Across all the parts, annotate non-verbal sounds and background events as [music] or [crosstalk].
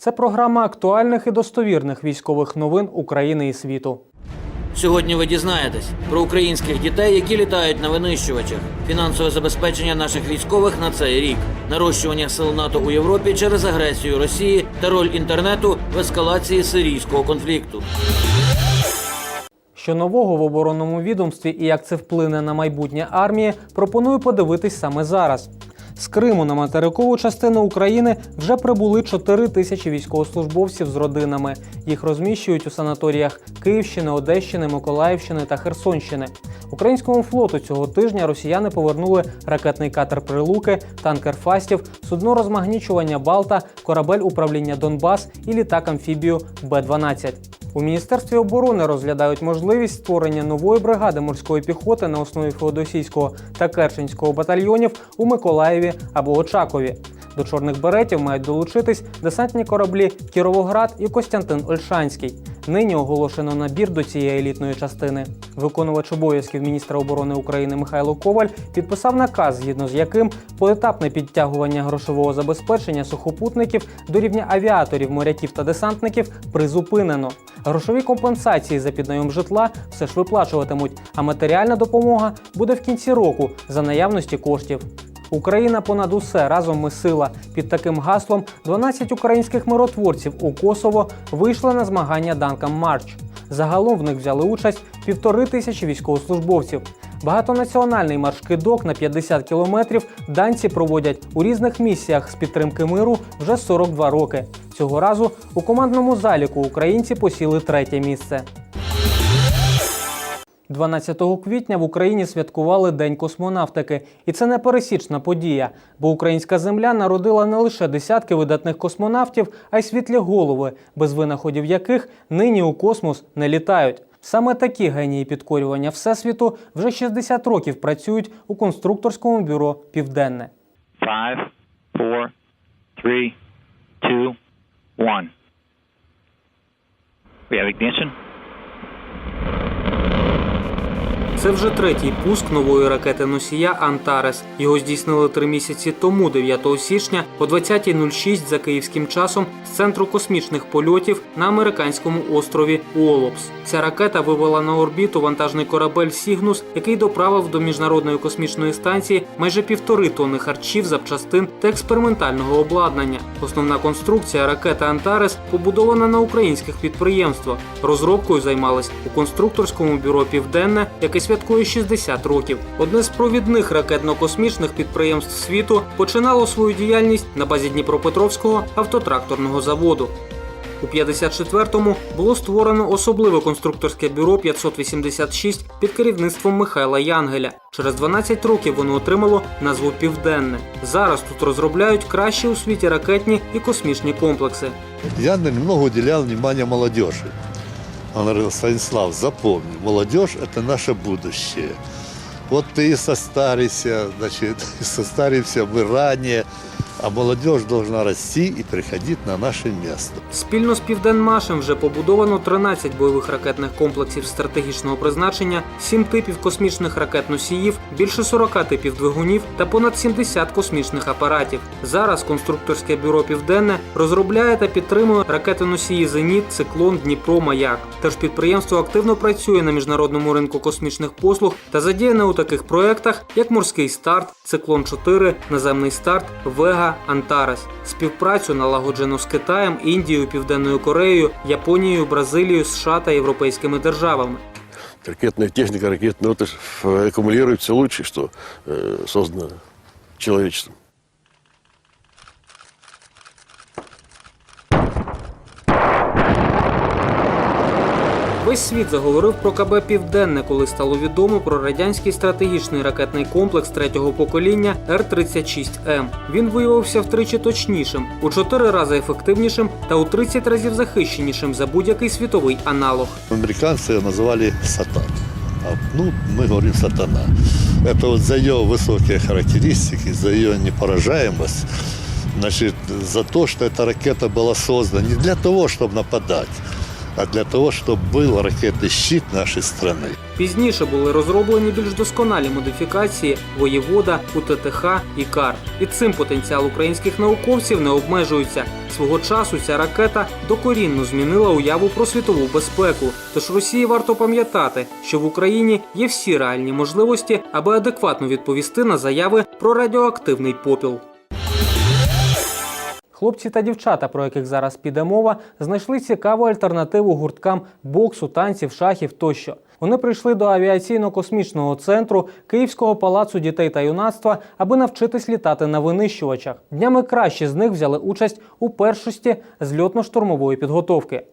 Це програма актуальних і достовірних військових новин України і світу. Сьогодні ви дізнаєтесь про українських дітей, які літають на винищувачах, фінансове забезпечення наших військових на цей рік, нарощування сил НАТО у Європі через агресію Росії та роль інтернету в ескалації сирійського конфлікту. Що нового в оборонному відомстві і як це вплине на майбутнє армії, пропоную подивитись саме зараз. З Криму на материкову частину України вже прибули 4 тисячі військовослужбовців з родинами. Їх розміщують у санаторіях Київщини, Одещини, Миколаївщини та Херсонщини. Українському флоту цього тижня росіяни повернули ракетний катер Прилуки, танкер Фастів, судно розмагнічування Балта, корабель управління Донбас і літак амфібію Б-12. У міністерстві оборони розглядають можливість створення нової бригади морської піхоти на основі Феодосійського та Керченського батальйонів у Миколаєві або Очакові. До чорних беретів мають долучитись десантні кораблі Кіровоград і Костянтин Ольшанський. Нині оголошено набір до цієї елітної частини. Виконувач обов'язків міністра оборони України Михайло Коваль підписав наказ, згідно з яким поетапне підтягування грошового забезпечення сухопутників до рівня авіаторів, моряків та десантників призупинено. Грошові компенсації за піднайом житла все ж виплачуватимуть, а матеріальна допомога буде в кінці року за наявності коштів. Україна понад усе разом ми сила. Під таким гаслом 12 українських миротворців у Косово вийшли на змагання Данкам Марч. Загалом в них взяли участь півтори тисячі військовослужбовців. Багатонаціональний марш-кидок на 50 кілометрів данці проводять у різних місіях з підтримки миру вже 42 роки. Цього разу у командному заліку українці посіли третє місце. 12 квітня в Україні святкували День космонавтики, і це не пересічна подія, бо українська земля народила не лише десятки видатних космонавтів, а й світлі голови, без винаходів яких нині у космос не літають. Саме такі генії підкорювання всесвіту вже 60 років працюють у конструкторському бюро Південне. Five, four, three, two, one. We have ignition. Це вже третій пуск нової ракети носія Антарес. Його здійснили три місяці тому, 9 січня, о 20.06 за київським часом з центру космічних польотів на американському острові Уолопс. Ця ракета вивела на орбіту вантажний корабель Сігнус, який доправив до міжнародної космічної станції майже півтори тонни харчів, запчастин та експериментального обладнання. Основна конструкція ракети Антарес побудована на українських підприємствах. Розробкою займались у конструкторському бюро Південне, яке святкує 60 років. Одне з провідних ракетно-космічних підприємств світу починало свою діяльність на базі Дніпропетровського автотракторного заводу. У 54-му було створено особливе конструкторське бюро 586 під керівництвом Михайла Янгеля. Через 12 років воно отримало назву Південне. Зараз тут розробляють кращі у світі ракетні і космічні комплекси. Я немного уделял внимания молодежи. Он говорил, Станислав, запомни, молодежь – это наше будущее. Вот ты и состаришься, значит, [laughs] и состаримся мы ранее, а молодежь должна расти и приходить на наше место. Спільно з Південмашем вже побудовано 13 бойових ракетних комплексів стратегічного призначення, 7 типів космічних ракет-носіїв, більше 40 типів двигунів та понад 70 космічних апаратів. Зараз конструкторське бюро Південне розробляє та підтримує ракети-носії Зеніт, Циклон, Дніпро, Маяк. Тож підприємство активно працює на міжнародному ринку космічних послуг та задіяне у таких проєктах, як Морський старт, Циклон 4, Наземний старт, Вега, Антарес. Співпрацю налагоджено з Китаєм, Індією, Південною Кореєю, Японією, Бразилією, США та європейськими державами. Ракетная техника, ракет, ну это ж э, аккумулирует все лучшее, что э, создано человечеством. Весь світ заговорив про КБ Південне, коли стало відомо про радянський стратегічний ракетний комплекс третього покоління Р-36М. Він виявився втричі точнішим, у чотири рази ефективнішим та у 30 разів захищенішим за будь-який світовий аналог. Американцы ее называли «Сатан». А, ну, мы говорим «Сатана». Это вот за ее высокие характеристики, за ее непоражаемость, значит, за то, что эта ракета была создана не для того, чтобы нападать, а для того, чтобы был ракетный щит нашей страны. Пізніше були розроблені більш досконалі модифікації воєвода, УТТХ і КАР. І цим потенціал українських науковців не обмежується. Свого часу ця ракета докорінно змінила уяву про світову безпеку. Тож Росії варто пам'ятати, що в Україні є всі реальні можливості, аби адекватно відповісти на заяви про радіоактивний попіл. Хлопці та дівчата, про яких зараз піде мова, знайшли цікаву альтернативу гурткам боксу, танців, шахів тощо. Вони прийшли до авіаційно-космічного центру Київського палацу дітей та юнацтва, аби навчитись літати на винищувачах. Днями кращі з них взяли участь у першості зльотно-штурмової підготовки.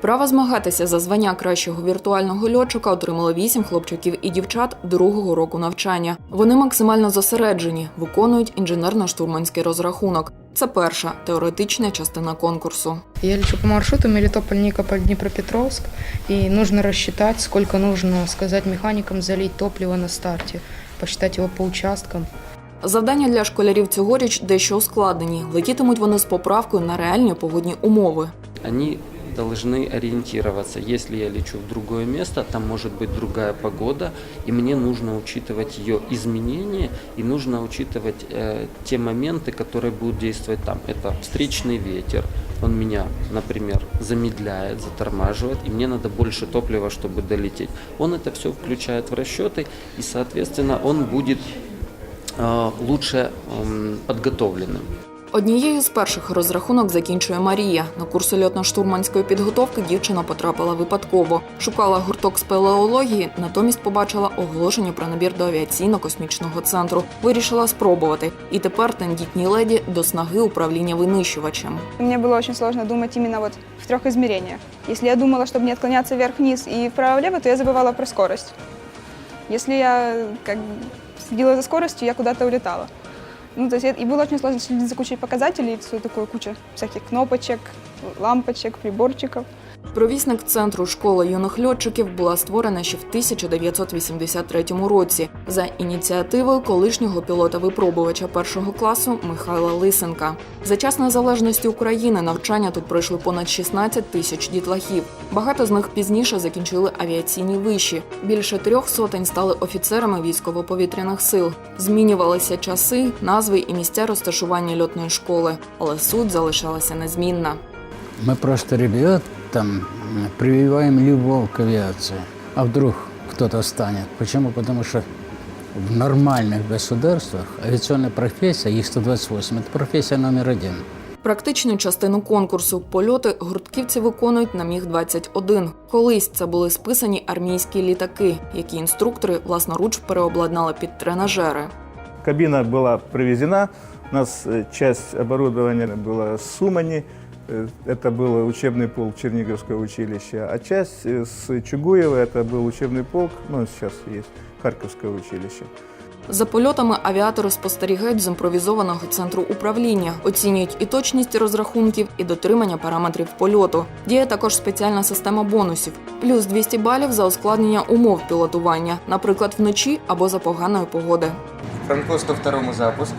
Право змагатися за звання кращого віртуального льотчика отримали вісім хлопчиків і дівчат другого року навчання. Вони максимально зосереджені, виконують інженерно-штурманський розрахунок. Це перша теоретична частина конкурсу. Я лечу по маршруту Мелитополь, Никополь, Днепропетровск. И нужно рассчитать, сколько нужно сказать механикам залить топливо на старте, посчитать его по участкам. Завдання для школярів цьогоріч дещо ускладнені. Летітимуть вони з поправкою на реальні погодні умови. они должны ориентироваться. Если я лечу в другое место, там может быть другая погода, и мне нужно учитывать ее изменения, и нужно учитывать э, те моменты, которые будут действовать там. Это встречный ветер, он меня, например, замедляет, затормаживает, и мне надо больше топлива, чтобы долететь. Он это все включает в расчеты, и, соответственно, он будет э, лучше эм, подготовленным. Однією з перших розрахунок закінчує Марія. На курси льотно-штурманської підготовки дівчина потрапила випадково. Шукала гурток спелеології, натомість побачила оголошення про набір до авіаційно-космічного центру. Вирішила спробувати. І тепер тендітній леді до снаги управління винищувачем. Мне было очень сложно думать именно вот в трех измерениях. Если я думала, чтобы не отклоняться вверх-вниз и вправо-влево, то я забывала про скорость. Если я как бы следила за скоростью, я куда-то улетала. Ну, то есть, и было очень сложно следить за кучей показателей, все такое куча всяких кнопочек, лампочек, приборчиков. Провісник центру школи юних льотчиків була створена ще в 1983 році за ініціативою колишнього пілота-випробувача першого класу Михайла Лисенка. За час незалежності України навчання тут пройшли понад 16 тисяч дітлахів. Багато з них пізніше закінчили авіаційні виші. Більше трьох сотень стали офіцерами військово-повітряних сил. Змінювалися часи, назви і місця розташування льотної школи, але суть залишалася незмінна. Мы просто ребятам м, прививаем любовь к авиации. А вдруг кто-то станет? Почему? Потому что в нормальных государствах авиационная профессия, их 128, это профессия номер один. Практичну частину конкурсу польоти гуртківці виконують на міг 21 Колись це були списані армійські літаки, які інструктори власноруч переобладнали під тренажери. Кабина была привезена, у нас э, часть оборудования была с Сумани, э, это был учебный полк Черниговского училища, а часть э, с Чугуева, это был учебный полк, ну сейчас есть, Харьковское училище. За польотами авіатори спостерігають з імпровізованого центру управління, оцінюють і точність розрахунків, і дотримання параметрів польоту. Діє також спеціальна система бонусів, плюс 200 балів за ускладнення умов пілотування, наприклад, вночі або за поганої погоди. Франко 102 запуск.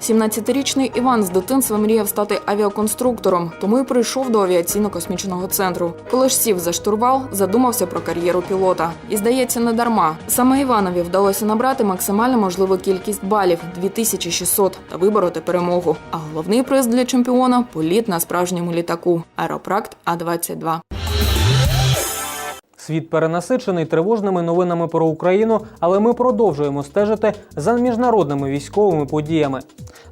17-річний Іван з дитинства мріяв стати авіаконструктором, тому й прийшов до авіаційно-космічного центру. Коли ж сів за штурвал, задумався про кар'єру пілота. І здається, не дарма. Саме Іванові вдалося набрати максимально можливу кількість балів 2600 та вибороти перемогу. А головний приз для чемпіона політ на справжньому літаку Аеропракт А-22. Світ перенасичений тривожними новинами про Україну, але ми продовжуємо стежити за міжнародними військовими подіями.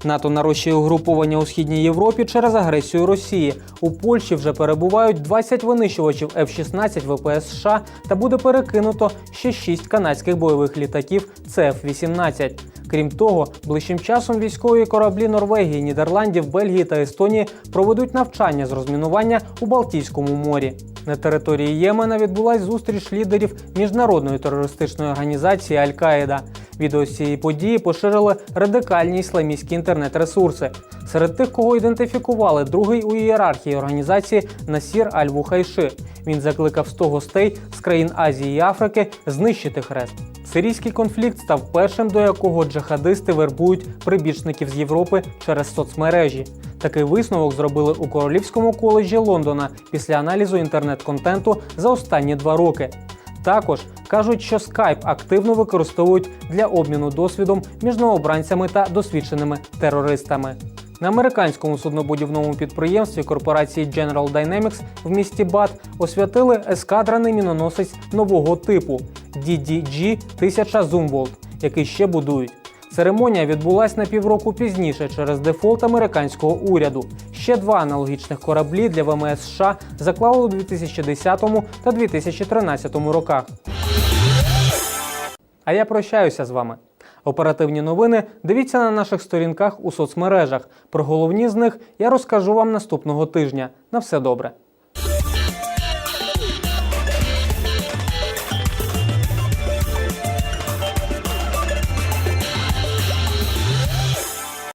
НАТО нарощує угруповання у східній Європі через агресію Росії. У Польщі вже перебувають 20 винищувачів F-16 ВПС США та буде перекинуто ще 6 канадських бойових літаків CF-18. Крім того, ближчим часом військові кораблі Норвегії, Нідерландів, Бельгії та Естонії проведуть навчання з розмінування у Балтійському морі. На території Ємена відбулась зустріч лідерів міжнародної терористичної організації Аль-Каїда. Відео цієї події поширили радикальні ісламістські інтернет-ресурси. Серед тих, кого ідентифікували, другий у ієрархії організації Насір Аль-Вухайши. Він закликав 100 гостей з країн Азії і Африки знищити хрест. Сирійський конфлікт став першим, до якого джихадисти вербують прибічників з Європи через соцмережі. Такий висновок зробили у Королівському коледжі Лондона після аналізу інтернет-контенту за останні два роки. Також кажуть, що Skype активно використовують для обміну досвідом між новобранцями та досвідченими терористами. На американському суднобудівному підприємстві корпорації General Dynamics в місті Бат освятили ескадрений міноносець нового типу DDG 1000 Zumwalt, який ще будують. Церемонія відбулась на півроку пізніше через дефолт американського уряду. Ще два аналогічних кораблі для ВМС США заклали у 2010 та 2013 роках. А я прощаюся з вами. Оперативні новини дивіться на наших сторінках у соцмережах. Про головні з них я розкажу вам наступного тижня. На все добре.